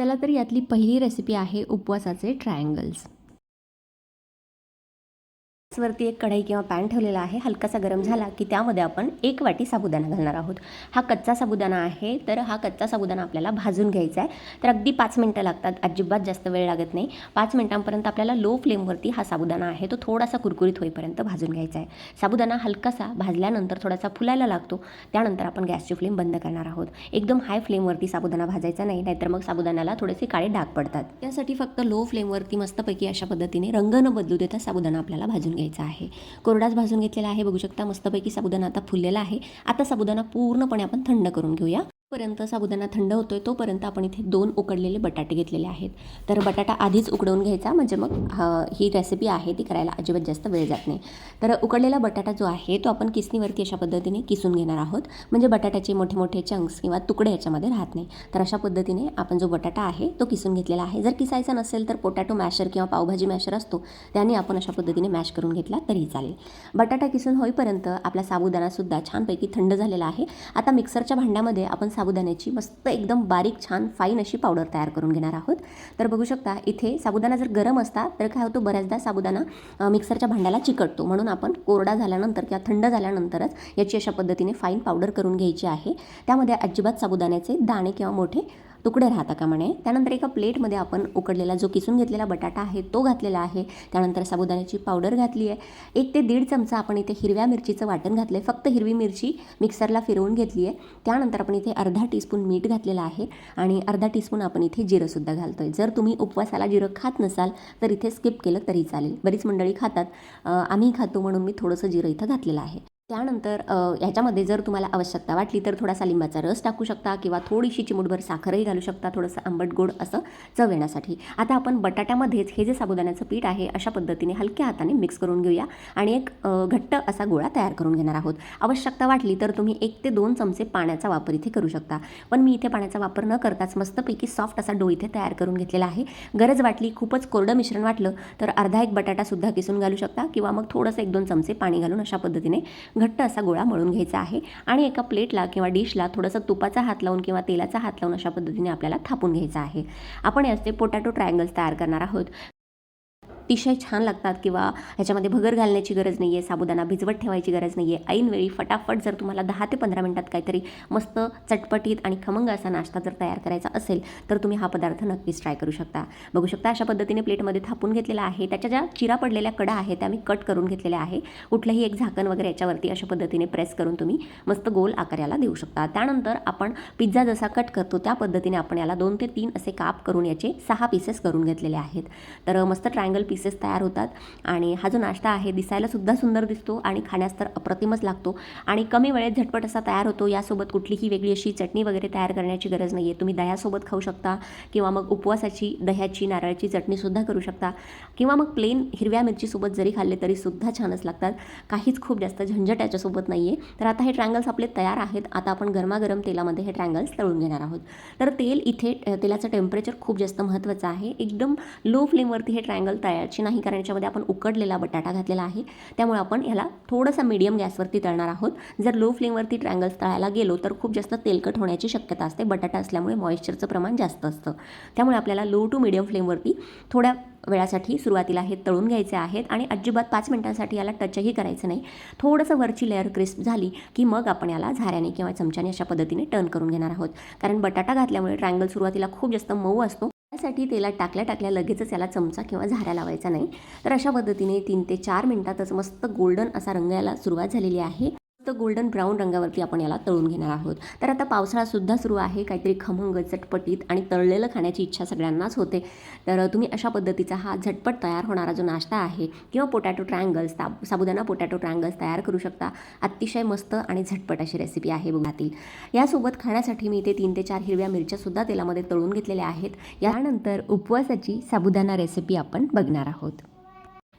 चला तर यातली पहिली रेसिपी आहे उपवासाचे ट्रायंगल्स वरती एक कढई किंवा पॅन ठेवलेला आहे. हलकासा गरम झाला की त्यामध्ये आपण एक वाटी साबुदाणा घालणार आहोत. हा कच्चा साबुदाणा आहे तर हा कच्चा साबुदाणा आपल्याला भाजून घ्यायचा आहे. तर अगदी पाच मिनटं लागतात. अजिबात जास्त वेळ लागत नाही. पाच मिनटांपर्यंत आपल्याला लो फ्लेमवरती हा साबुदाणा आहे तो थोडासा कुरकुरीत होईपर्यंत भाजून घ्यायचा आहे. साबुदाणा हलकासा भाजल्यानंतर थोडासा फुलायला लागतो. त्यानंतर आपण गॅसची फ्लेम बंद करणार आहोत. एकदम हाय फ्लेमवरती साबुदाणा भाजायचा नाही नाहीतर मग साबुदाण्याला थोडेसे काळे डाग पडतात. त्यासाठी फक्त लो फ्लेमवरती मस्तपैकी अशा पद्धतीने रंग न बदलू देता साबुदाणा आपल्याला भाजून घ्यायचा आहे. कोरडाच भाजून घेतलेला आहे. बघू शकता मस्तपैकी साबुदाणा आता फुललेला आहे. आता साबुदाणा पूर्णपणे आपण थंड करून घेऊया. पर्यंत साबुदाणा थंड होतो आहे तोपर्यंत आपण इथे दोन उकडलेले बटाटे घेतलेले आहेत. तर बटाटा आधीच उकडवून घ्यायचा म्हणजे मग ही रेसिपी आहे ती करायला अजिबात जास्त वेळ जात नाही. तर उकडलेला बटाटा जो आहे तो आपण किसणीवरती अशा पद्धतीने किसून घेणार आहोत. म्हणजे बटाट्याचे मोठे मोठे चंक्स किंवा तुकडे याच्यामध्ये राहत नाही. तर अशा पद्धतीने आपण जो बटाटा आहे तो किसून घेतलेला आहे. जर किसायचा नसेल तर पोटॅटो मॅशर किंवा पावभाजी मॅशर असतो त्याने आपण अशा पद्धतीने मॅश करून घेतला तरी चालेल. बटाटा किसून होईपर्यंत आपला साबुदाणासुद्धा छानपैकी थंड झालेला आहे. आता मिक्सरच्या भांड्यामध्ये आपण साबुदाण्याची मस्त एकदम बारीक छान फाईन अशी पावडर तयार करून घेणार आहोत. तर बघू शकता इथे साबुदाणा जर गरम असता तर काय होतो बऱ्याचदा साबुदाणा मिक्सरच्या भांड्याला चिकटतो. म्हणून आपण कोरडा झाल्यानंतर किंवा थंड झाल्यानंतरच याची अशा पद्धतीने फाईन पावडर करून घ्यायची आहे. त्यामध्ये अजिबात साबुदाण्याचे दाणे किंवा मोठे तुकडे राहता का म्हणे? त्यानंतर एका प्लेटमध्ये आपण उकडलेला जो किसून घेतलेला बटाटा आहे तो घातलेला आहे. त्यानंतर साबुदाण्याची पावडर घातली आहे. एक ते दीड चमचा आपण इथे हिरव्या मिरचीचं वाटण घातलं आहे फक्त हिरवी मिरची मिक्सरला फिरवून घेतली आहे. त्यानंतर आपण इथे अर्धा टीस्पून मीठ घातलेलं आहे आणि अर्धा टीस्पून आपण इथे जिरंसुद्धा घालतो आहे जर तुम्ही उपवासाला जिरं खात नसाल तर इथे स्किप केलं तरी चालेल. बरीच मंडळी खातात. आम्ही खातो म्हणून मी थोडंसं जिरं इथं घातलेलं आहे. त्यानंतर ह्याच्यामध्ये जर तुम्हाला आवश्यकता वाटली तर थोडासा लिंबाचा रस टाकू शकता किंवा थोडीशी चिमूटभर साखरही घालू शकता थोडंसं आंबट गोड असं चव येण्यासाठी. आता आपण बटाट्यामध्येच हे जे साबुदाण्याचं पीठ आहे अशा पद्धतीने हलक्या हाताने मिक्स करून घेऊया आणि एक घट्ट असा गोळा तयार करून घेणार आहोत. आवश्यकता वाटली तर तुम्ही एक ते दोन चमचे पाण्याचा वापर इथे करू शकता. पण मी इथे पाण्याचा वापर न करताच मस्तपैकी सॉफ्ट असा डो इथे तयार करून घेतलेला आहे. गरज वाटली खूपच कोरडं मिश्रण वाटलं तर अर्धा एक बटाटासुद्धा किसून घालू शकता किंवा मग थोडंसं एक दोन चमचे पाणी घालून अशा पद्धतीने घट्ट असा गोळा मळून घ्यायचा आहे आणि एका प्लेटला किंवा डिशला थोडंसं तुपाचा हात लावून किंवा तेलाचा हात लावून अशा पद्धतीने आपल्याला थापून घ्यायचा आहे. आपण याचे पोटॅटो ट्रायंगल्स तयार करणार आहोत. अतिशय छान लागतात किंवा ह्याच्यामध्ये भगर घालण्याची गरज नाही आहे साबुदाणा भिजवत ठेवायची गरज नाही आहे ऐनवेळी फटाफट जर तुम्हाला दहा ते पंधरा मिनटात काहीतरी मस्त चटपटीत आणि खमंग असा नाश्ता जर तयार करायचा असेल तर तुम्ही हा पदार्थ नक्कीच ट्राय करू शकता. बघू शकता अशा पद्धतीने प्लेटमध्ये थापून घेतलेला आहे. त्याच्या ज्या चिरा पडलेल्या कडा आहेत त्या मी कट करून घेतलेल्या आहे. कुठलंही एक झाकण वगैरे याच्यावरती अशा पद्धतीने प्रेस करून तुम्ही मस्त गोल आकाराला देऊ शकता. त्यानंतर आपण पिझ्झा जसा कट करतो त्या पद्धतीने आपण याला दोन ते तीन असे काप करून याचे सहा पीसेस करून घेतलेले आहेत. तर मस्त ट्रायंगल पीस पीसेस तयार होतात. आणि हा जो नाश्ता आहे दिसायला सुद्धा सुंदर दिसतो आणि खाण्यास तर अप्रतिमच लागतो. आणि कमी वेळेत झटपट असा तयार होतो. यासोबत कुठलीही वेगळी अशी चटणी वगैरे तयार करण्याची गरज नाही आहे तुम्ही दह्यासोबत खाऊ शकता किंवा मग उपवासाची दह्याची नारळाची चटणीसुद्धा करू शकता. किंवा मग प्लेन हिरव्या मिरचीसोबत जरी खाल्ले तरीसुद्धा छानच लागतात. काहीच खूप जास्त झंझट याच्यासोबत नाही आहे तर आता हे ट्रँगल्स आपले तयार आहेत. आता आपण गरमागरम तेलामध्ये हे ट्रँगल्स तळून घेणार आहोत. तर तेल इथे तेलाचं टेम्परेचर खूप जास्त महत्त्वाचं आहे. एकदम लो फ्लेमवरती हे ट्रँगल तयार तळायची नाही कारण याच्यामध्ये आपण उकडलेला बटाटा घातलेला आहे. त्यामुळे आपण ह्याला थोडंसं मीडियम गॅसवरती तळणार आहोत. जर लो फ्लेमवरती ट्रँगल्स तळायला गेलो तर खूप जास्त तेलकट होण्याची शक्यता असते. बटाटा असल्यामुळे मॉइश्चरचं प्रमाण जास्त असतं. त्यामुळे आपल्याला लो टू मीडियम फ्लेमवरती थोड्या वेळासाठी सुरुवातीला हे तळून घ्यायचे आहेत आणि अजिबात पाच मिनिटांसाठी याला टचही करायचं नाही. थोडंसं वरची लेअर क्रिस्प झाली की मग आपण याला झाऱ्याने किंवा चमच्याने अशा पद्धतीने टर्न करून घेणार आहोत. कारण बटाटा घातल्यामुळे ट्रँगल सुरुवातीला खूप जास्त मऊ असतो. त्यासाठी तेलात टाकल्या टाकल्या लगेचच याला चमचा किंवा झाऱ्या लावायचा नाही. तर अशा पद्धतीने तीन ते चार मिनटातच मस्त गोल्डन असा रंग याला सुरुवात झालेली आहे. तर गोल्डन ब्राऊन रंगावरती आपण याला तळून घेणार आहोत. तर आता पावसाळासुद्धा सुरू आहे. काहीतरी खमंग चटपटीत आणि तळलेलं खाण्याची इच्छा सगळ्यांनाच होते. तर तुम्ही अशा पद्धतीचा हा झटपट तयार होणारा जो नाश्ता आहे किंवा पोटॅटो ट्रँगल्स साब साबुदाणा पोटॅटो ट्रँगल्स तयार करू शकता. अतिशय मस्त आणि झटपट अशी रेसिपी आहे बघातील यासोबत खाण्यासाठी मी इथे तीन ते चार हिरव्या मिरच्यासुद्धा तेलामध्ये तळून घेतलेल्या आहेत. यानंतर उपवासाची साबुदाणा रेसिपी आपण बघणार आहोत.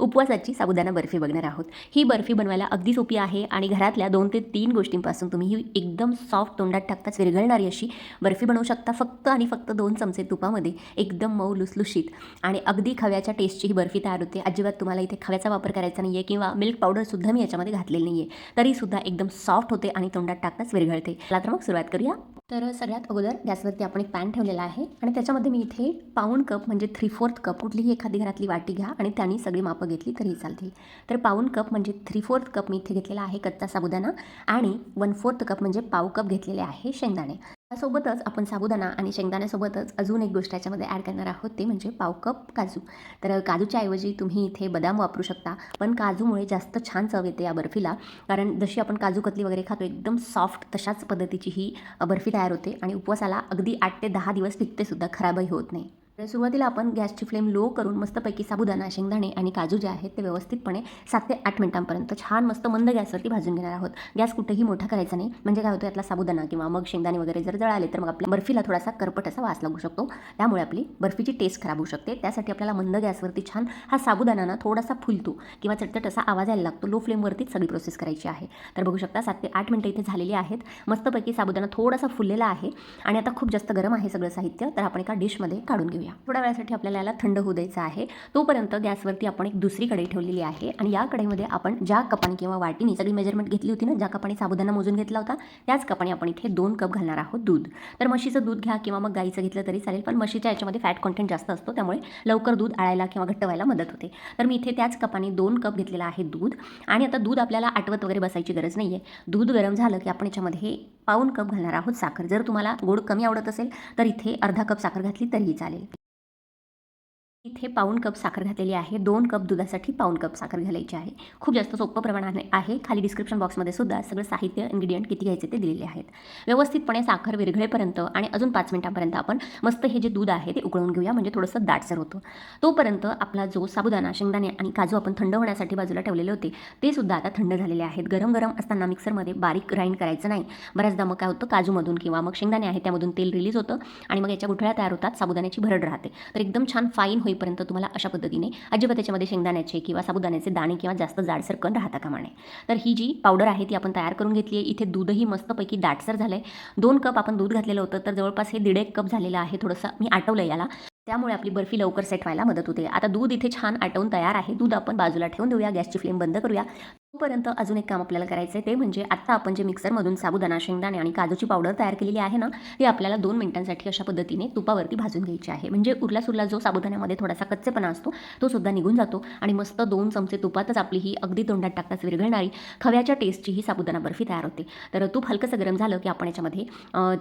उपवासाची साबुदाणा बर्फी बघणार आहोत. ही बर्फी बनवायला अगदी सोपी आहे आणि घरातल्या दोन ते तीन गोष्टींपासून तुम्ही ही एकदम सॉफ्ट तोंडात टाकताच विरघळणारी अशी बर्फी बनवू शकता. फक्त आणि फक्त दोन चमचे तुपामध्ये एकदम मऊ लुसलुशीत आणि अगदी खव्याच्या टेस्टची ही बर्फी तयार होते. अजिबात तुम्हाला इथे खव्याचा वापर करायचा नाही आहे किंवा मिल्क पावडरसुद्धा मी याच्यामध्ये घातलेली नाही आहे तरीसुद्धा एकदम सॉफ्ट होते आणि तोंडात टाकताच विरघळते. चला तर मग सुरुवात करूया. तर सगळ्यात अगोदर गॅसवरती आपण एक पॅन ठेवलेला आहे आणि त्याच्यामध्ये मी इथे पाऊण कप म्हणजे थ्री फोर्थ कप कुठलीही एखादी घरातली वाटी घ्या आणि त्यांनी सगळी मापं घेतली तरीही चालतील. तर पाऊण कप म्हणजे थ्री फोर्थ कप मी इथे घेतलेला आहे कच्चा साबुदाणा आणि वन फोर्थ कप म्हणजे पाव कप घेतलेले आहे शेंगदाणे. त्यासोबतच आपण साबुदाणा आणि शेंगदाण्यासोबतच अजून एक गोष्ट याच्यामध्ये ॲड करणार आहोत ते म्हणजे पाव कप काजू. तर काजूच्या ऐवजी तुम्ही इथे बदाम वापरू शकता पण काजूमुळे जास्त छान चव येते या बर्फीला. कारण जशी आपण काजू कतली वगैरे खातो एकदम सॉफ्ट तशाच पद्धतीची ही बर्फी तयार होते आणि उपवासाला अगदी आठ ते दहा दिवस टिकते सुद्धा खराबही होत नाही. तर सुरुवातीला आपण गॅसची फ्लेम लो करून मस्तपैकी साबुदाणा शेंगदाणे आणि काजू जे आहेत ते व्यवस्थितपणे सात ते आठ मिनिटांपर्यंत छान मस्त मंद गॅसवरती भाजून घेणार आहोत. गॅस कुठेही मोठा करायचा नाही. म्हणजे काय होतं यातला साबुदाणा किंवा मग शेंगदाणे वगैरे जर जळाले तर मग आपल्या बर्फीला थोडासा करपट असा वास लागू शकतो. त्यामुळे आपली बर्फीची टेस्ट खराब होऊ शकते. त्यासाठी आपल्याला मंद गॅसवरती छान हा साबुदाणा ना थोडासा फुलतो किंवा चटचट असा आवाज यायला लागतो. लो फ्लेमवरतीच सगळी प्रोसेस करायची आहे. तर बघू शकता सात ते आठ मिनटं इथे झालेली आहेत. मस्तपैकी साबुदाणा थोडासा फुललेला आहे. आणि आता खूप जास्त गरम आहे सगळं साहित्य. तर आपण एका डिशमध्ये काढून घेऊया. थोड्या वेळासाठी आपल्याला याला थंड होऊ द्यायचं आहे. तोपर्यंत गॅसवरती आपण एक दुसरी कढई ठेवलेली आहे आणि या कढईमध्ये आपण ज्या कपाने किंवा वाटीने सगळी मेजरमेंट घेतली होती ना ज्या कपाने साबुदाना मोजून घेतला होता त्याच कपाने आपण इथे दोन कप घालणार आहोत दूध. तर म्हशीचं दूध घ्या किंवा मग गाईचं घेतलं तरी चालेल पण म्हशीच्या याच्यामध्ये फॅट कॉन्टेंट जास्त असतो त्यामुळे लवकर दूध आळायला किंवा घट्ट व्हायला मदत होते. तर मी इथे त्याच कपाने दोन कप घेतलेला आहे दूध आणि आता दूध आपल्याला आटवत वगैरे बसायची गरज नाही आहे दूध गरम झालं की आपण याच्यामध्ये पाऊन कप घालणार आहोत साखर. जर तुम्हाला गोड कमी आवडत असेल तर इथे अर्धा कप साखर घातली तरीही चालेल. इथे पाऊण कप साखर घातलेली आहे. दोन कप दुधासाठी पाऊण कप साखर घालायची आहे. खूप जास्त सोपं प्रमाणाने आहे खाली डिस्क्रिप्शन बॉक्समध्ये सुद्धा सगळं साहित्य इन्ग्रेडियंट किती घ्यायचे ते दिलेले आहेत. व्यवस्थितपणे साखर विरघळेपर्यंत आणि अजून पाच मिनिटांपर्यंत आपण मस्त हे जे दूध आहे ते उकळून घेऊया. म्हणजे थोडंसं दाटसर होतं. तोपर्यंत आपला जो साबुदाणा शेंगदाणे आणि काजू आपण थंड होण्यासाठी बाजूला ठेवलेले होते ते सुद्धा आता थंड झालेले आहेत. गरम गरम असताना मिक्सरमध्ये बारीक ग्राइंड करायचं नाही. बऱ्याचदा मग काय होतं काजूमधून किंवा मग शेंगदाणे आहे त्यामधून तेल रिलीज होतं आणि मग याच्या गुठळ्या तयार होतात साबुदाण्याची भरड राहते. तर एकदम छान फाईन होईल होईपर्यंत तुम्हाला अशा पद्धतीने अजिबात त्याच्यामध्ये शेंगदाण्याचे किंवा साबुदाण्याचे दाणे किंवा जास्त जाडसर कण राहता कामा नये. तर ही जी पावडर आहे ती आपण तयार करून घेतली आहे. इथे दूधही मस्तपैकी दाटसर झालं आहे दोन कप आपण दूध घातलेलं होतं तर जवळपास हे दीड एक कप झालेलं आहे. थोडंसं मी आटवलं याला. त्यामुळे आपली बर्फी लवकर सेट व्हायला मदत होते. आता दूध इथे छान आटवून तयार आहे. दूध आपण बाजूला ठेवून देऊया. गॅसची फ्लेम बंद करूया. तोपर्यंत अजून एक काम आपल्याला करायचं आहे ते म्हणजे आत्ता आपण जे मिक्सरमधून साबुदाणा शेंगदाणे आणि काजूची पावडर तयार केलेली आहे ना ती आपल्याला दोन मिनिटांसाठी अशा पद्धतीने तुपावरती भाजून घ्यायची आहे. म्हणजे उरला सुरला जो साबुदाण्यामध्ये थोडासा कच्चेपणा असतो तो सुद्धा निघून जातो आणि मस्त दोन चमचे तुपातच आपली ही अगदी तोंडात टाकताच विरघळणारी खव्याच्या टेस्टची ही साबुदाणा बर्फी तयार होते. तर तूप हलकंसं गरम झालं की आपण याच्यामध्ये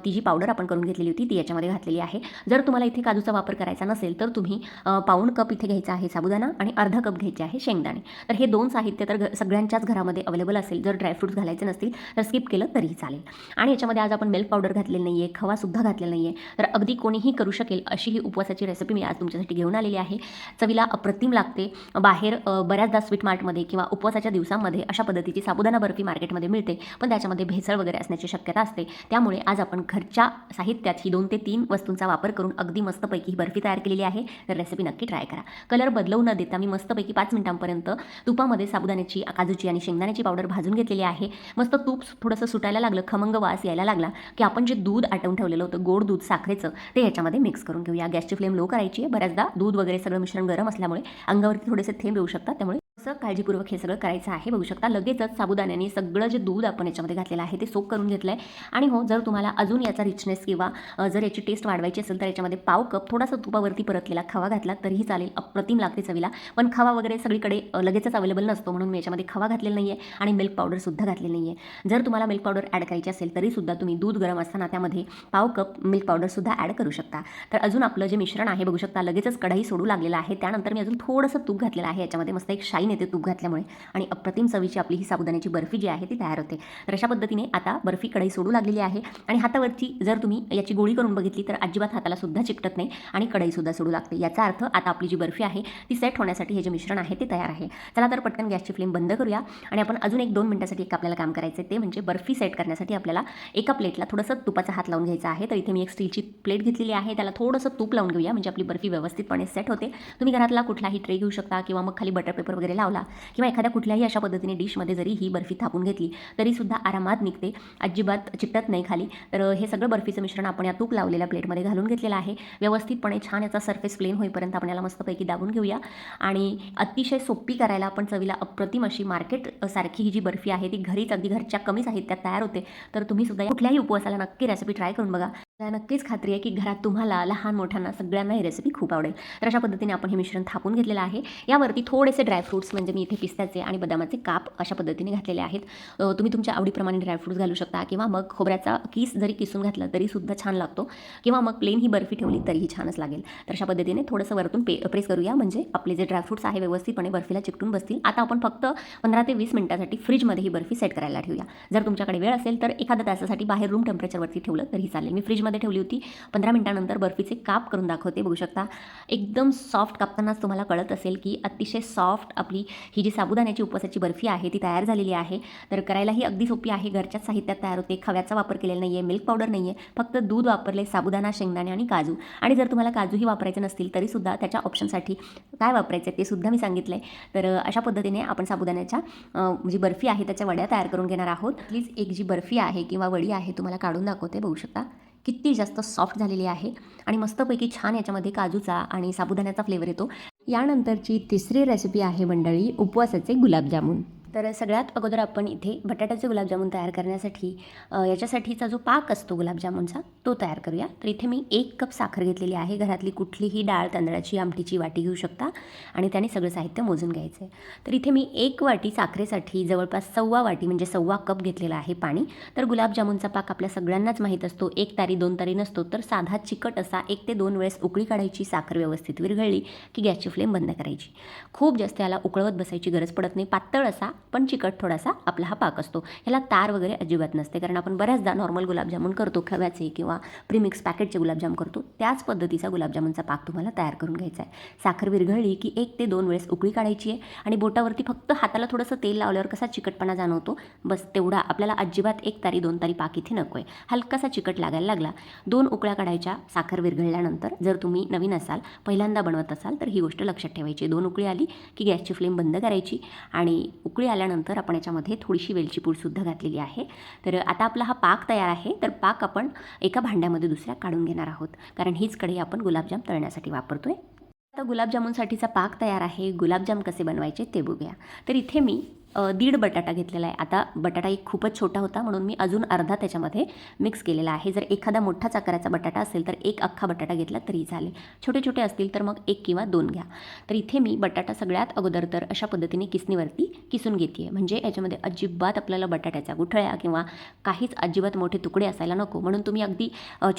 ती जी पावडर आपण करून घेतलेली होती ती याच्यामध्ये घातलेली आहे. जर तुम्हाला इथे काजूचा वापर करायचा नसेल तर तुम्ही पाऊण कप इथे घ्यायचा आहे साबुदाणा आणि अर्धा कप घ्यायचे आहे शेंगदाणे. तर हे दोन साहित्य तर सगळ्यांच्या सगळ्यांच्याच घरामध्ये अवेलेबल असेल जर ड्रायफ्रूट्स घालायचे नसतील तर स्किप केलं तरीही चालेल. आणि याच्यामध्ये आज आपण मिल्क पावडर घातलेली नाही आहे खवासुद्धा घातलेला नाही आहे तर अगदी कोणीही करू शकेल अशी ही उपवासाची रेसिपी मी आज तुमच्यासाठी घेऊन आलेली आहे. चवीला अप्रतिम लागते. बाहेर बऱ्याचदा स्वीट मार्टमध्ये किंवा उपवासाच्या दिवसांमध्ये अशा पद्धतीची साबुदाणा बर्फी मार्केटमध्ये मिळते पण त्याच्यामध्ये भेसळ वगैरे असण्याची शक्यता असते. त्यामुळे आज आपण घरच्या साहित्यात ही दोन ते तीन वस्तूंचा वापर करून अगदी मस्तपैकी ही बर्फी तयार केलेली आहे. तर रेसिपी नक्की ट्राय करा. कलर बदलवू न देता मी मस्तपैकी पाच मिनिटांपर्यंत तुपामध्ये साबुदाण्याची काजूची आणि शेंगदाण्याची पावडर भाजून घेतलेली आहे. मस्त तूप थोडंसं सुटायला लागलं खमंग वास यायला लागला की आपण जे दूध आटवून ठेवलेलं होतं गोड दूध साखरेचं ते ह्याच्यामध्ये मिक्स करून घेऊया. गॅसची फ्लेम लो करायची आहे. बऱ्याचदा दूध वगैरे सगळं मिश्रण गरम असल्यामुळे अंगावरती थोडेसे थेंब येऊ शकतात त्यामुळे असं काळजीपूर्वक हे सगळं करायचं आहे. बघू शकता लगेचच साबुदाण्याने सगळं जे दूध आपण याच्यामध्ये घातलेलं आहे ते सोक करून घेतलं आहे आणि हो जर तुम्हाला अजून याचा रिचनेस किंवा जर याची टेस्ट वाढवायची असेल तर याच्यामध्ये पाव कप थोडासा तुपावरती परतलेला खवा घातला तरीही चालेल अप्रतिम लागते चवीला. पण खवा वगैरे सगळीकडे लगेचच अवेलेबल नसतो म्हणून मी याच्यामध्ये खवा घातलेला नाही आहे आणि मिल्क पावडरसुद्धा घातलेली नाही आहे जर तुम्हाला मिल्क पावडर ॲड करायची असेल तरीसुद्धा तुम्ही दूध गरम असताना त्यामध्ये पाव कप मिल्क पावडरसुद्धा ॲड करू शकता. तर अजून आपलं जे मिश्रण आहे बघू शकता लगेचच कढाई सोडू लागलेलं आहे. त्यानंतर मी अजून थोडंसं तूप घातलेलं आहे. याच्यामध्ये मस्त एक शाईन येते तूप घातल्यामुळे आणि अप्रतिम चवीची आपली ही साबुदाण्याची बर्फी जी आहे ती तयार होते. तर अशा पद्धतीने आता बर्फी कढई सोडू लागलेली आहे आणि हातावरची जर तुम्ही याची गोळी करून बघितली तर अजिबात हाताला सुद्धा चिकटत नाही आणि कढईसुद्धा सोडू लागते. याचा अर्थ आता आपली जी बर्फी आहे ती सेट होण्यासाठी हे जे मिश्रण आहे ते तयार आहे. चला तर पटकन गॅसची फ्लेम बंद करूया आणि आपण अजून एक दोन मिनिटासाठी एक आपल्याला काम करायचं आहे ते म्हणजे बर्फी सेट करण्यासाठी आपल्याला एका प्लेटला थोडंसं तुपाचा हात लावून घ्यायचा आहे. तर इथे मी एक स्टीलची प्लेट घेतलेली आहे. त्याला थोडंसं तूप लावून घेऊया म्हणजे आपली बर्फी व्यवस्थितपणे सेट होते. तुम्ही घरातला कुठलाही ट्रे घेऊ शकता किंवा मग खाली बटर पेपर वगैरे लावला. किंवा एखाद्या कुठल्याही अशा पद्धतीने डिशमध्ये जरी ही बर्फी थापून घेतली तरीसुद्धा आरामात निघते. अजिबात चिकटत नाही खाली. तर हे सगळं बर्फीचं मिश्रण आपण या तूप लावलेल्या प्लेटमध्ये घालून घेतलेलं आहे. व्यवस्थितपणे छान याचा सरफेस प्लेन होईपर्यंत आपण याला मस्तपैकी दाबून घेऊया. आणि अतिशय सोपी करायला आपण चवीला अप्रतिम अशी मार्केट सारखी ही जी बर्फी आहे ती घरीच अगदी घरच्या कमी साहित्यात तयार होते. तर तुम्ही सुद्धा कुठल्याही उपवासाला नक्की रेसिपी ट्राय करून बघा. मला नक्कीच खात्री आहे की घरात तुम्हाला लहान मोठ्यांना सगळ्यांना ही रेसिपी खूप आवडेल. तर अशा पद्धतीने आपण हे मिश्रण थापून घेतलेलं आहे. यावरती थोडेसे ड्रायफ्रूट्स म्हणजे मी इथे पिस्त्याचे आणि बदामाचे काप अशा पद्धतीने घातलेले आहेत. तुम्ही तुमच्या आवडीप्रमाणे ड्रायफ्रूट्स घालू शकता किंवा मग खोबऱ्याचा किस जरी किसून घातला तरी सुद्धा छान लागतो किंवा मग प्लेन ही बर्फी ठेवली तरीही छानच लागेल. तर अशा पद्धतीने थोडंसं वरतून पे प्रेस करूया. म्हणजे आपले जे ड्रायफ्रूट्स आहे व्यवस्थितपणे बर्फीला चिकटून बसतील. आता आपण फक्त पंधरा ते वीस मिनिटासाठी फ्रीजमध्ये ही बर्फी सेट करायला ठेवूया. जर तुमच्याकडे वेळ असेल तर एखाद्या तासासाठी बाहेर रूम टेम्परेचरवरती ठेवलं तरी चालेल. मी फ्रीजमध्ये ठेवली होती. पंधरा मिनिटानंतर बर्फीचे काप करून दाखवते. बघू शकता. एकदम सॉफ्ट कापतानाच तुम्हाला कळत असेल की अतिशय सॉफ्ट आपली ही जी साबुदाण्याची उपवासाची बर्फी आहे ती तयार झालेली आहे. तर करायलाही अगदी सोपी आहे. घरच्याच साहित्यात तयार होते. खव्याचा वापर केलेला नाही आहे मिल्क पावडर नाही आहे फक्त दूध वापरले साबुदाणा शेंगदाणे आणि काजू. आणि जर तुम्हाला काजूही वापरायचे नसतील तरीसुद्धा त्याच्या ऑप्शनसाठी काय वापरायचं ते सुद्धा मी सांगितलं आहे तर अशा पद्धतीने आपण साबुदाण्याच्या जी बर्फी आहे त्याच्या वड्या तयार करून घेणार आहोत. प्लीज एक जी बर्फी आहे किंवा वडी आहे तुम्हाला काढून दाखवते. बघू शकता. किती जास्त सॉफ्ट झालेली आहे आणि मस्तपैकी छान याच्यामध्ये काजूचा आणि साबुदाण्याचा फ्लेवर येतो. यानंतरची तिसरी रेसिपी आहे मंडळी उपवासाचे गुलाबजामुन. तर सगळ्यात अगोदर आपण इथे बटाट्याचे गुलाबजामुन तयार करण्यासाठी याच्यासाठीचा जो पाक असतो गुलाबजामुनचा तो तयार करूया. तर इथे मी एक कप साखर घेतलेली आहे. घरातली कुठलीही डाळ तांदळाची आमटीची वाटी घेऊ शकता आणि त्याने सगळं साहित्य मोजून घ्यायचं आहे तर इथे मी एक वाटी साखरेसाठी जवळपास सव्वा वाटी म्हणजे सव्वा कप घेतलेला आहे पाणी. तर गुलाबजामुनचा पाक आपल्या सगळ्यांनाच माहीत असतो. एक तारी दोन तारी नसतो. तर साधा चिकट असा एक ते दोन वेळेस उकळी काढायची साखर व्यवस्थित विरघळली की गॅसची फ्लेम बंद करायची. खूप जास्त याला उकळवत बसायची गरज पडत नाही. पातळ असा पण चिकट थोडासा आपला हा पाक असतो. ह्याला तार वगैरे अजिबात नसते. कारण आपण बऱ्याचदा नॉर्मल गुलाबजामुन करतो खव्याचे किंवा प्रीमिक्स पॅकेटचे गुलाबजाम करतो. त्याच पद्धतीचा गुलाबजामुनचा पाक तुम्हाला तयार करून घ्यायचा आहे. साखर विरघळली की एक ते दोन वेळेस उकळी काढायची आहे आणि बोटावरती फक्त हाताला थोडंसं तेल लावल्यावर कसा चिकटपणा जाणवतो? बस तेवढा आपल्याला अजिबात एक तारी दोन तारी पाक इथे नको आहे हलकासा चिकट लागायला लागला. दोन उकळ्या काढायच्या साखर विरघळल्यानंतर जर तुम्ही नवीन असाल पहिल्यांदा बनवत असाल तर ही गोष्ट लक्षात ठेवायची दोन उकळी आली की गॅसची फ्लेम बंद करायची आणि उकळी आल्यानंतर आपण याच्यामध्ये थोडीशी वेलची पूडसुद्धा घातलेली आहे. तर आता आपला हा पाक तयार आहे. तर पाक आपण एका भांड्यामध्ये दुसऱ्या काढून घेणार आहोत. कारण हीच कढई आपण गुलाबजाम तळण्यासाठी वापरतोय. आता गुलाबजामुनसाठीचा पाक तयार आहे. गुलाबजाम कसे बनवायचे ते बघूया. तर इथे मी दीड बटाटा घेतलेला आहे. आता बटाटा एक खूपच छोटा होता म्हणून मी अजून अर्धा त्याच्यामध्ये मिक्स केलेला आहे. जर एखादा मोठाच आकाराचा बटाटा असेल तर एक अख्खा बटाटा घेतला तरी चालेल. छोटे छोटे असतील तर मग एक किंवा दोन घ्या. तर इथे मी बटाटा सगळ्यात अगोदर तर अशा पद्धतीने किसणीवरती किसून घेते म्हणजे याच्यामध्ये अजिबात आपल्याला बटाट्याच्या गुठळ्या किंवा काहीच अजिबात मोठे तुकडे असायला नको. म्हणून तुम्ही अगदी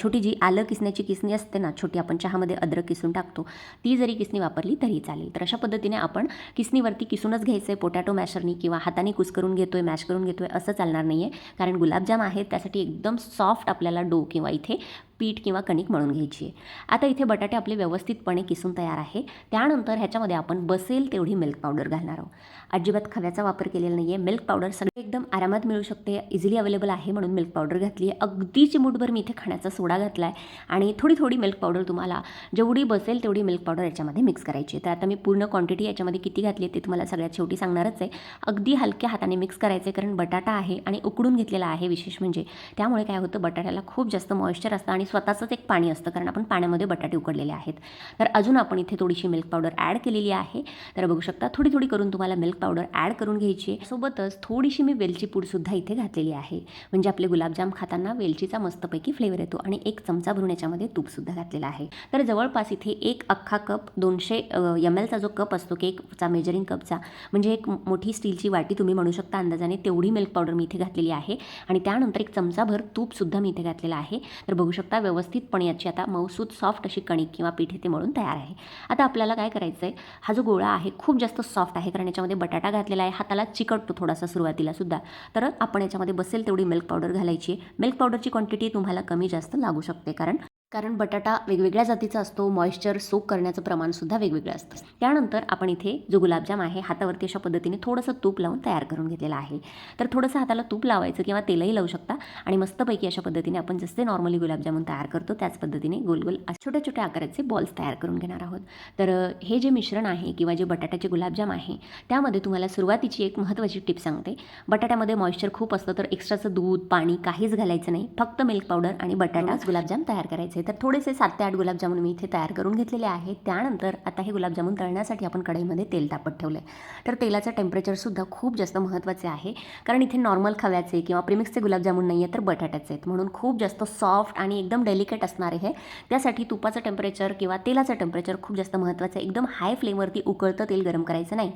छोटी जी आलं किसण्याची किसणी असते ना छोटी आपण चहामध्ये अद्रक किसून टाकतो ती जरी किसणी वापरली तरी चालेल. तर अशा पद्धतीने आपण किसणीवरती किसूनच घ्यायचं आहे पोटॅटो मॅशरनी किंवा हाताने कुसकरून घेतो आहे मॅश करून घेतो आहे असं चालणार नाही आहे कारण गुलाबजाम आहेत त्यासाठी एकदम सॉफ्ट आपल्याला डो किंवा इथे पीठ किंवा कणिक मळून घ्यायची आहे. आता इथे बटाटे आपले व्यवस्थितपणे किसून तयार आहे. त्यानंतर ह्याच्यामध्ये आपण बसेल तेवढी मिल्क पावडर घालणार आहोत. अजिबात खव्याचा वापर केलेला नाही आहे मिल्क पावडर सगळे एकदम आरामात मिळू शकते. इझिली अवेलेबल आहे म्हणून मिल्क पावडर घातली आहे. अगदी चिमूटभर मी इथे खाण्याचा सोडा घातला आहे आणि थोडी थोडी मिल्क पावडर तुम्हाला जेवढी बसेल तेवढी मिल्क पावडर याच्यामध्ये मिक्स करायची आहे. तर आता मी पूर्ण क्वांटिटी याच्यामध्ये किती घातली आहे ते तुम्हाला सगळ्यात शेवटी सांगणारच आहे. अगदी हलक्या हाताने मिक्स करायचे कारण बटाटा आहे आणि उकडून घेतलेला आहे विशेष म्हणजे. त्यामुळे काय होतं? बटाट्याला खूप जास्त मॉइश्चर असतं आणि स्वतःचंच एक पाणी असतं कारण आपण पाण्यामध्ये बटाटे उकडलेले आहेत. तर अजून आपण इथे थोडीशी मिल्क पावडर ॲड केलेली आहे. तर बघू शकता थोडी थोडी करून तुम्हाला मिल्क पावडर ॲड करून घ्यायची आहे. सोबतच थोडीशी मी वेलची पूडसुद्धा इथे घातलेली आहे. म्हणजे आपले गुलाबजाम खाताना वेलचीचा मस्तपैकी फ्लेवर येतो आणि एक चमचा भरून याच्यामध्ये तूपसुद्धा घातलेला आहे. तर जवळपास इथे एक अख्खा कप दोनशे एम एलचा जो कप असतो केकचा मेजरिंग कपचा म्हणजे एक मोठी स्टीलची वाटी तुम्ही म्हणू शकता अंदाजाने तेवढी मिल्क पावडर मी इथे घातलेली आहे. आणि त्यानंतर एक चमचाभर तूपसुद्धा मी इथे घातलेला आहे. तर बघू शकता व्यवस्थितपणे याची आता मऊसूत सॉफ्ट अशी कणिक किंवा पीठ इथे मळून तयार आहे. आता आपल्याला काय करायचं आहे हा जो गोळा आहे खूप जास्त सॉफ्ट आहे कारण याच्यामध्ये बटाटा घातलेला आहे हाताला चिकटतो थोडासा सुरुवातीला सुद्धा. तर आपण याच्यामध्ये बसेल तेवढी मिल्क पावडर घालायची मिल्क पावडरची क्वांटिटी तुम्हाला कमी जास्त लागू शकते कारण कारण बटाटा वेगवेगळ्या जातीचा असतो मॉइश्चर सोक करण्याचं प्रमाणसुद्धा वेगवेगळं असतं. त्यानंतर आपण इथे जो गुलाबजाम आहे हातावरती अशा पद्धतीने थोडंसं तूप लावून तयार करून घेतलेला आहे. तर थोडंसं हाताला तूप लावायचं किंवा तेलही लावू शकता आणि मस्तपैकी अशा पद्धतीने आपण जसे नॉर्मली गुलाबजामुन तयार करतो त्याच पद्धतीने गोल गोल छोट्या छोट्या आकाराचे बॉल्स तयार करून घेणार आहोत. तर हे जे मिश्रण आहे किंवा जे बटाट्याचे गुलाबजाम आहे त्यामध्ये तुम्हाला सुरुवातीची एक महत्त्वाची टिप सांगते. बटाट्यामध्ये मॉइश्चर खूप असतं तर एक्स्ट्राचं दूध पाणी काहीच घालायचं नाही. फक्त मिल्क पावडर आणि बटाटा गुलाबजाम तयार करायचे. तर थोडेसे सात ते आठ गुलाबजामुन मी इथे तयार करून घेतलेले आहेत. त्यानंतर आता हे गुलाबजामुन तळण्यासाठी आपण कढईमध्ये तेल तापत ठेवलं आहे तर तेलाचं टेम्परेचरसुद्धा खूप जास्त महत्त्वाचे आहे. कारण इथे नॉर्मल खव्याचे किंवा प्रिमिक्सचे गुलाबजामुन नाही आहे तर बटाट्याचे आहेत. म्हणून खूप जास्त सॉफ्ट आणि एकदम डेलिकेट असणारे हे. त्यासाठी तुपाचं टेम्परेचर किंवा तेलाचं टेम्परेचर खूप जास्त महत्त्वाचं आहे. एकदम हाय फ्लेमवरती उकळतं तेल गरम करायचं नाही.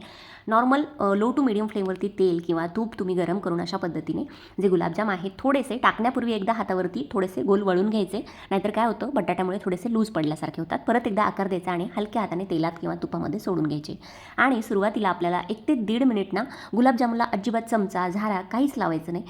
नॉर्मल लो टू मिडियम फ्लेमवरती तेल किंवा तूप तुम्ही गरम करून अशा पद्धतीने जे गुलाबजाम आहेत थोडेसे टाकण्यापूर्वी एकदा हातावरती थोडेसे गोल वळून घ्यायचे. नाहीतर काय होतं बटाट्यामुळे थोडेसे लूज पडल्यासारखे होतात. परत एकदा आकार द्यायचा आणि हलक्या हाताने तेलात किंवा तुपामध्ये सोडून घ्यायचे. आणि सुरुवातीला आपल्याला एक ते दीड मिनिट ना गुलाबजामुनला अजिबात चमचा झारा काहीच लावायचं नाही.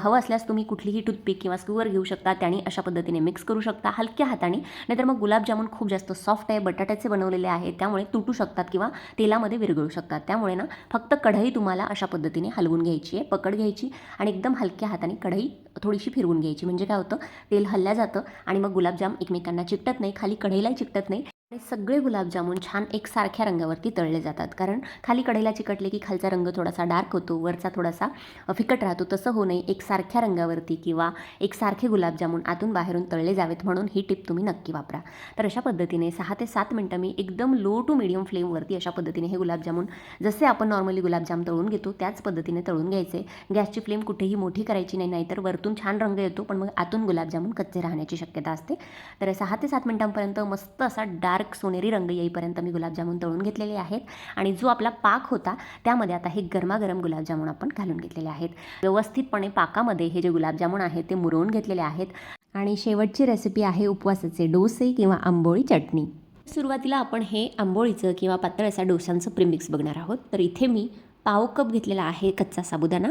हवं असल्यास तुम्ही कुठलीही टूथपिक किंवा स्क्यूवर घेऊ शकता. त्याने अशा पद्धतीने मिक्स करू शकता हलक्या हाताने. नाहीतर मग गुलाबजामुन खूप जास्त सॉफ्ट आहे. बटाट्याचे बनवलेले आहे त्यामुळे तुटू शकतात किंवा तेलामध्ये विरघळू शकतात. त्यामुळे ना फक्त कढई तुम्हाला अशा पद्धतीने हलवून घ्यायची आहे. पकड घ्यायची आणि एकदम हलक्या हाताने कढई थोडीशी फिरवून घ्यायची. म्हणजे काय होतं? तेल हल्ल्या जातं आणि मग गुलाब गुलाबजाम एकमेकांना चिकटत नाही खाली कढईलाही चिकटत नाही. आणि सगळे गुलाबजामुन छान एकसारख्या रंगावरती तळले जातात. कारण खाली कढईला चिकटले की खालचा रंग थोडासा डार्क होतो वरचा थोडासा फिकट राहतो. तसं होऊ नये एकसारख्या रंगावरती किंवा एकसारखे गुलाबजामुन आतून बाहेरून तळले जावेत म्हणून ही टिप तुम्ही नक्की वापरा. तर अशा पद्धतीने सहा ते सात मिनटं मी एकदम लो टू मिडियम फ्लेमवरती अशा पद्धतीने हे गुलाबजामुन जसे आपण नॉर्मली गुलाबजाम तळून घेतो त्याच पद्धतीने तळून घ्यायचे. गॅसची फ्लेम कुठेही मोठी करायची नाही नाहीतर वरतून छान रंग येतो पण मग आतून गुलाबजामुन कच्चे राहण्याची शक्यता असते. तर सहा ते सात मिनटांपर्यंत मस्त असा डार्क सोनेरी रंग येईपर्यंत मी गुलाबजामुन तळून घेतलेले आहेत. आणि जो आपला पाक होता त्यामध्ये आता हे गरमागरम गुलाबजामुन आपण घालून घेतलेले आहेत. व्यवस्थितपणे पाकामध्ये हे जे गुलाबजामुन आहेत ते मुरवून घेतलेले आहेत. आणि शेवटची रेसिपी आहे उपवासाचे डोसे किंवा आंबोळी चटणी. सुरुवातीला आपण हे आंबोळीचं किंवा पातळ असा डोशांचं प्रिमिक्स बघणार आहोत. तर इथे मी पाव कप घेतलेला आहे कच्चा साबुदाणा.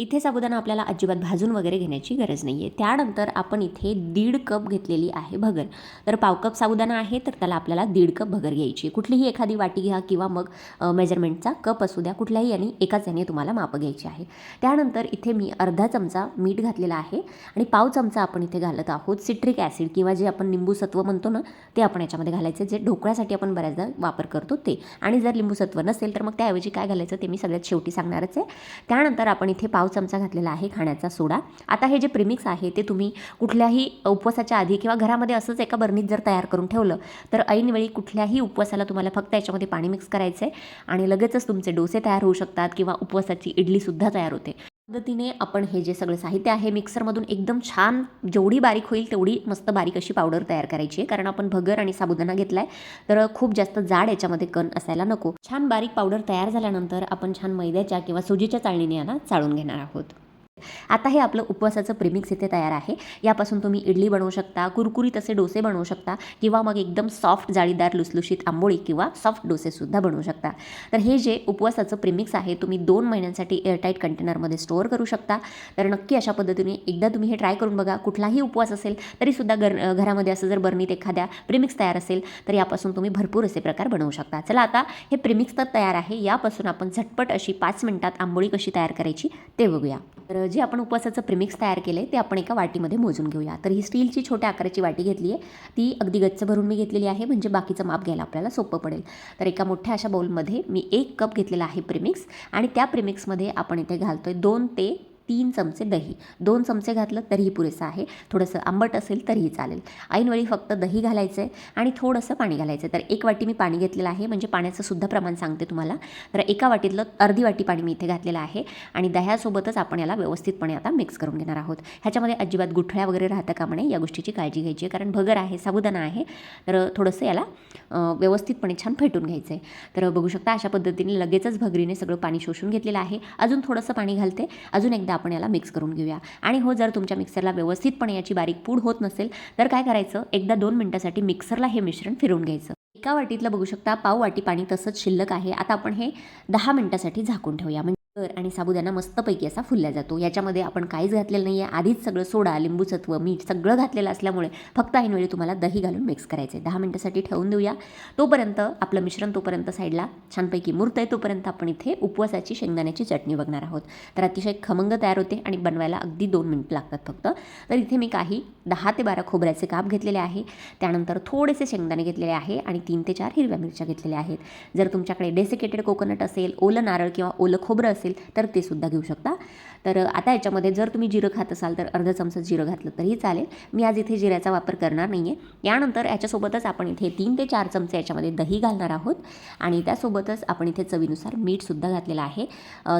इथे साबुदाणा आपल्याला अजिबात भाजून वगैरे घेण्याची गरज नाही आहे त्यानंतर आपण इथे दीड कप घेतलेली आहे भगर. तर पाव कप साबुदाणा आहे तर त्याला आपल्याला दीड कप भगर घ्यायची आहे. कुठलीही एखादी वाटी घ्या किंवा मग मेजरमेंटचा कप असू द्या कुठल्याही याने एकाच याने तुम्हाला मापं घ्यायची आहे. त्यानंतर इथे मी अर्धा चमचा मीठ घातलेला आहे आणि पाव चमचा आपण इथे घालत आहोत सिट्रिक ॲसिड किंवा जे आपण लिंबू सत्व म्हणतो ना ते आपण याच्यामध्ये घालायचे जे ढोकळ्यासाठी आपण बऱ्याचदा वापर करतो ते. आणि जर लिंबू सत्व नसेल तर मग त्याऐवजी काय घालायचं ते मी सगळ्यात शेवटी सांगणारच आहे. त्यानंतर आपण इथे पाव चमचा घातलेला आहे खाण्याचा सोडा. आता हे जे प्रिमिक्स आहे ते तुम्ही कुठल्याही उपवासाच्या आधी किंवा घरामध्ये असंच एका बरणीत जर तयार करून ठेवलं तर ऐनवेळी कुठल्याही उपवासाला तुम्हाला फक्त याच्यामध्ये पाणी मिक्स करायचं आहे आणि लगेचच तुमचे डोसे तयार होऊ शकतात किंवा उपवासाची इडलीसुद्धा तयार होते. पद्धतीने आपण हे जे सगळं साहित्य आहे मिक्सरमधून एकदम छान जेवढी बारीक होईल तेवढी मस्त बारीक अशी पावडर तयार करायची. आहे कारण आपण भगर आणि साबुदाणा घेतला आहे तर खूप जास्त जाड याच्यामध्ये कण असायला नको. छान बारीक पावडर तयार झाल्यानंतर आपण छान मैद्याच्या किंवा सुजीच्या चाळणीने याला चाळून घेणार आहोत. आता हे आपलं उपवासाचं प्रिमिक्स इथे तयार आहे. यापासून तुम्ही इडली बनवू शकता कुरकुरीत असे डोसे बनवू शकता किंवा मग एकदम सॉफ्ट जाळीदार लुसलुशीत आंबोळी किंवा सॉफ्ट डोसेसुद्धा बनवू शकता. तर हे जे उपवासाचं प्रिमिक्स आहे तुम्ही दोन महिन्यांसाठी एअरटाईट कंटेनरमध्ये स्टोअर करू शकता. तर नक्की अशा पद्धतीने एकदा तुम्ही हे ट्राय करून बघा कुठलाही उपवास असेल तरीसुद्धा घर घरामध्ये असं जर बर्नीत एखाद्या प्रिमिक्स तयार असेल तर यापासून तुम्ही भरपूर असे प्रकार बनवू शकता. चला आता हे प्रिमिक्स तर तयार आहे यापासून आपण झटपट अशी पाच मिनिटात आंबोळी कशी तयार करायची ते बघूया. तर जे आपण उपवासाचं प्रिमिक्स तयार केले ते आपण एका वाटीमध्ये मोजून घेऊया. तर ही स्टीलची छोट्या आकाराची वाटी घेतली आहे ती अगदी गच्च भरून मी घेतलेली आहे म्हणजे बाकीचं माप घ्यायला आपल्याला सोपं पडेल. तर एका मोठ्या अशा बाउलमध्ये मी एक कप घेतलेला आहे प्रिमिक्स आणि त्या प्रिमिक्समध्ये आपण इथे घालतो आहे दोन ते तीन चमचे दही. दोन चमचे घातलं तरीही पुरेसं आहे. थोडंसं आंबट असेल तरीही चालेल. ऐनवेळी फक्त दही घालायचं आहे आणि थोडंसं पाणी घालायचं आहे तर एक वाटी मी पाणी घेतलेलं आहे. म्हणजे पाण्याचं सुद्धा प्रमाण सांगते तुम्हाला. तर एका वाटीतलं अर्धी वाटी पाणी मी इथे घातलेलं आहे. आणि दह्यासोबतच आपण याला व्यवस्थितपणे आता मिक्स करून घेणार आहोत. ह्याच्यामध्ये अजिबात गुठळ्या वगैरे राहता का म्हणे या गोष्टीची काळजी घ्यायची आहे. कारण भगर आहे साबुदाणा आहे. तर थोडंसं याला व्यवस्थितपणे छान फेटून घ्यायचं आहे तर बघू शकता अशा पद्धतीने लगेचच भगरीने सगळं पाणी शोषून घेतलेलं आहे. अजून थोडंसं पाणी घालते. अजून एकदा आपण याला मिक्स करून घेऊया. आणि हो जर तुमच्या मिक्सरला व्यवस्थितपणे याची बारीक पूड होत नसेल तर काय करायचं? एकदा दोन मिनटासाठी मिक्सरला हे मिश्रण फिरून घ्यायचं. एका वाटीतलं बघू शकता पाव वाटी पाणी तसंच शिल्लक आहे. आता आपण हे दहा मिनटासाठी झाकून ठेवूया. म्हणजे तर आणि साबुदाणा मस्तपैकी असा फुलला जातो. याच्यामध्ये आपण काहीच घातलेलं नाही आहे आधीच सगळं सोडा लिंबू सत्व मीठ सगळं घातलेलं असल्यामुळे फक्त ऐनवेळी तुम्हाला दही घालून मिक्स करायचं आहे दहा मिनटासाठी ठेवून देऊया. तोपर्यंत आपलं मिश्रण तोपर्यंत साईडला छानपैकी मूर्त आहे. तोपर्यंत आपण इथे उपवासाची शेंगदाण्याची चटणी बघणार आहोत. तर अतिशय खमंग तयार होते आणि बनवायला अगदी दोन मिनटं लागतात फक्त. तर इथे मी काही दहा ते बारा खोबऱ्याचे काप घेतलेले आहे. त्यानंतर थोडेसे शेंगदाणे घेतलेले आहे आणि तीन ते चार हिरव्या मिरच्या घेतलेल्या आहेत. जर तुमच्याकडे डेसिकेटेड कोकोनट असेल ओलं नारळ किंवा ओलं खोबरं असेल तर ते सुद्धा घेऊ शकता. तर आता याच्यामध्ये जर तुम्ही जिरं खात असाल तर अर्धा चमचा जिरं घातलं तरीही चालेल. मी आज इथे जिऱ्याचा वापर करणार नाही आहे यानंतर याच्यासोबतच आपण इथे तीन ते चार चमचे याच्यामध्ये दही घालणार आहोत. आणि त्यासोबतच आपण इथे चवीनुसार मीठसुद्धा घातलेलं आहे.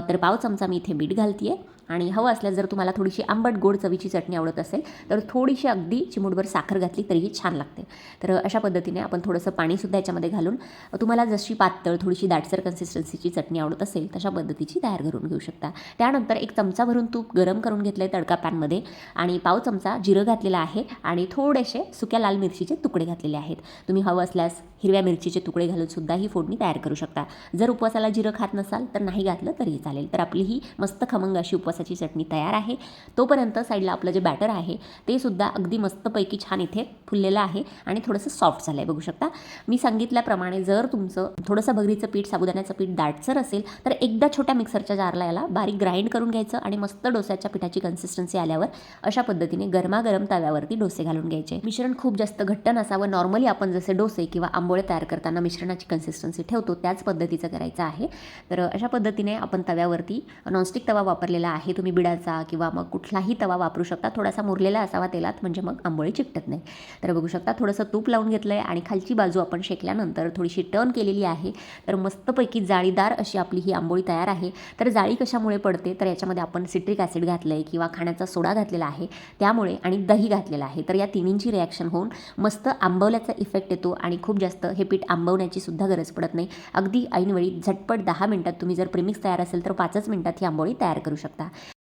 तर पाव चमचा मी इथे मीठ घालते आहे आणि हवं असल्यास जर तुम्हाला थोडीशी आंबट गोड चवीची चटणी आवडत असेल तर थोडीशी अगदी चिमूटभर साखर घातली तरीही छान लागते. तर अशा पद्धतीने आपण थोडंसं पाणीसुद्धा याच्यामध्ये घालून तुम्हाला जशी पातळ थोडीशी दाटसर कन्सिस्टन्सीची चटणी आवडत असेल तशा पद्धतीची तयार करून घेऊ शकता. त्यानंतर एक चमचा भरून तूप गरम करून घेतलं आहे तडका पॅनमध्ये आणि पाव चमचा जिरं घातलेलं आहे आणि थोडेसे सुक्या लाल मिरचीचे तुकडे घातलेले आहेत. तुम्ही हवं असल्यास हिरव्या मिरचीचे तुकडे घालून सुद्धा ही फोडणी तयार करू शकता. जर उपवासाला जिरं खात नसाल तर नाही घातलं तरीही चालेल. तर आपली ही मस्त खमंग अशी उपवासाची चटणी तयार आहे. तोपर्यंत साईडला आपलं जे बॅटर आहे ते सुद्धा अगदी मस्तपैकी छान इथे फुललेलं आहे आणि थोडंसं सॉफ्ट झालं आहे बघू शकता. मी सांगितल्याप्रमाणे जर तुमचं थोडंसं भगरीचं पीठ साबुदाण्याचं पीठ दाटसर असेल तर एकदा छोट्या मिक्सरच्या जारला याला बारीक ग्राइंड करून घ्यायचं आणि मस्त डोस्याच्या पिठाची कन्सिस्टन्सी आल्यावर अशा पद्धतीने गरमागरम तव्यावरती डोसे घालून घ्यायचे. मिश्रण खूप जास्त घट्ट नसावं. नॉर्मली आपण जसे डोसे किंवा आंबोळे तयार करताना मिश्रणाची कन्सिस्टन्सी ठेवतो त्याच पद्धतीचं करायचं आहे. तर अशा पद्धतीने आपण तव्यावरती नॉनस्टिक तवा वापरलेला आहे. आहे तुम्ही बिडाचा किंवा मग कुठलाही तवा वापरू शकता. थोडासा मुरलेला असावा तेलात म्हणजे मग आंबोळी चिकटत नाही. तर बघू शकता थोडंसं तूप लावून घेतलं आहे आणि खालची बाजू आपण शेकल्यानंतर थोडीशी टर्न केलेली आहे. तर मस्तपैकी जाळीदार अशी आपली ही आंबोळी तयार आहे. तर जाळी कशामुळे पडते? तर याच्यामध्ये आपण सिट्रिक ॲसिड घातलं आहे किंवा खाण्याचा सोडा घातलेला आहे. त्यामुळे आणि दही घातलेलं आहे. तर या तिन्हींची रिॲक्शन होऊन मस्त आंबवल्याचा इफेक्ट येतो आणि खूप जास्त हे पीठ आंबवण्याची सुद्धा गरज पडत नाही. अगदी ऐनवेळी झटपट दहा मिनटात तुम्ही जर प्रेमिक्स तयार असेल तर पाचच मिनटात ही आंबोळी तयार करू शकता.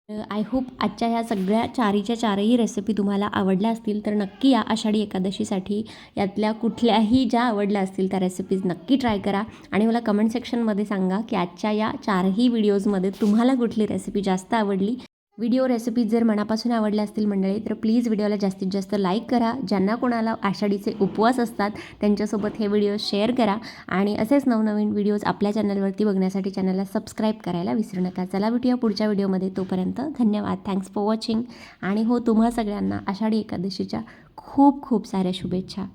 आय होप आजच्या ह्या सगळ्या चारीच्या चारही रेसिपी तुम्हाला आवडल्या असतील तर नक्की या आषाढी एकादशीसाठी यातल्या कुठल्याही ज्या आवडल्या असतील त्या रेसिपीज नक्की ट्राय करा. आणि मला कमेंट सेक्शनमध्ये सांगा की आजच्या या चारही व्हिडिओजमध्ये तुम्हाला कुठली रेसिपी जास्त आवडली? व्हिडिओ रेसिपीज जर मनापासून आवडल्या असतील मंडळी तर प्लीज व्हिडिओला जास्तीत जास्त लाईक करा. ज्यांना कोणाला आषाढीचे उपवास असतात त्यांच्यासोबत हे व्हिडिओ शेअर करा. आणि असेच नवनवीन व्हिडिओज आपल्या चॅनलवरती बघण्यासाठी चॅनलला सबस्क्राईब करायला विसरू नका. चला भेटूया पुढच्या व्हिडिओमध्ये. तोपर्यंत धन्यवाद. थँक्स फॉर वॉचिंग आणि हो तुम्हा सगळ्यांना आषाढी एकादशीच्या खूप खूप साऱ्या शुभेच्छा.